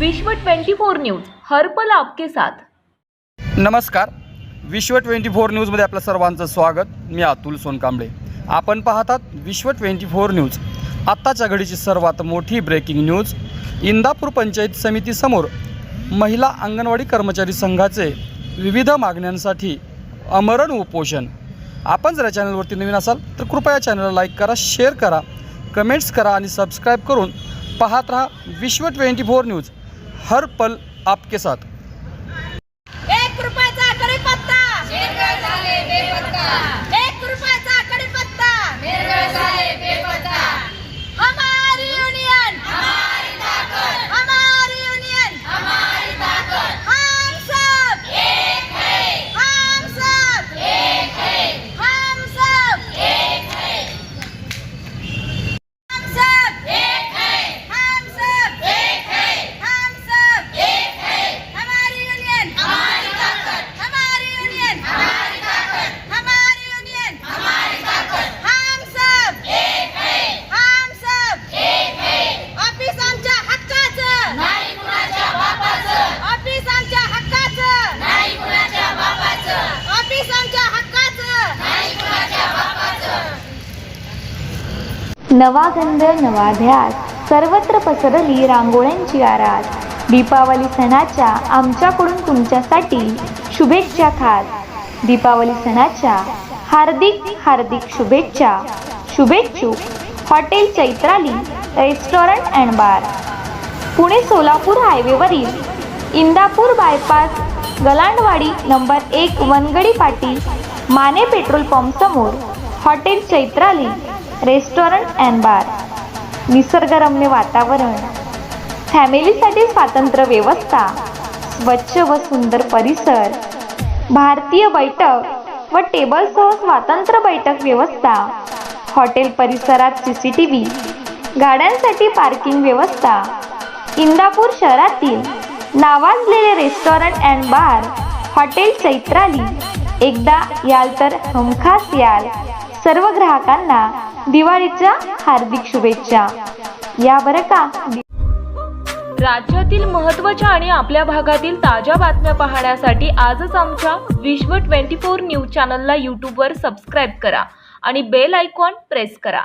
विश्व 24 न्यूज हर्पल आपके साथ. नमस्कार. विश्व ट्वेंटी फोर न्यूजमध्ये आपलं सर्वांचं स्वागत. मी अतुल सोनकांबळे. आपण पाहतात विश्व ट्वेंटी फोर न्यूज. आत्ताच्या घडीची सर्वात मोठी ब्रेकिंग न्यूज इंदापूर पंचायत समितीसमोर महिला अंगणवाडी कर्मचारी संघाचे विविध मागण्यांसाठी अमरण उपोषण. आपण जर या चॅनलवरती नवीन असाल तर कृपया चॅनलला लाईक करा शेअर करा कमेंट्स करा आणि सबस्क्राईब करून पाहत राहा विश्व ट्वेंटी फोर न्यूज. हर पल आपके साथ। एक रुपयाचा नवा गंध नवा ध्यास सर्वत्र पसरली रांगोळ्यांची आरास. दीपावली सणाच्या आमच्याकडून तुमच्यासाठी शुभेच्छा खास. दीपावली सणाच्या हार्दिक हार्दिक शुभेच्छा. शुभेच्छुक hotel Chaitrali restaurant and bar. Pune Solapur हायवेवरील Indapur bypass Galandwadi number एक वनगडी पाटी Mane petrol पंपसमोर hotel Chaitrali restaurant and bar निसर्गरम्य वातावरण फॅमिलीसाठी स्वातंत्र्य व्यवस्था स्वच्छ व सुंदर परिसर भारतीय बैठक व टेबलसह स्वातंत्र्य बैठक व्यवस्था हॉटेल परिसरात सी सी टी व्ही गाड्यांसाठी पार्किंग व्यवस्था इंदापूर शहरातील नावाजलेले restaurant and bar hotel Chaitrali एकदा याल तर हमखास याल सर्व ग्राहकांना दिवाळीच्या हार्दिक शुभेच्छा. या बरं का? राज्यातील महत्त्वाच्या आणि आपल्या भागातील ताज्या बातम्या पाहण्यासाठी आजच आमच्या विश्व 24 न्यूज चॅनलला यूट्यूबवर सबस्क्राईब करा आणि बेल आयकॉन प्रेस करा.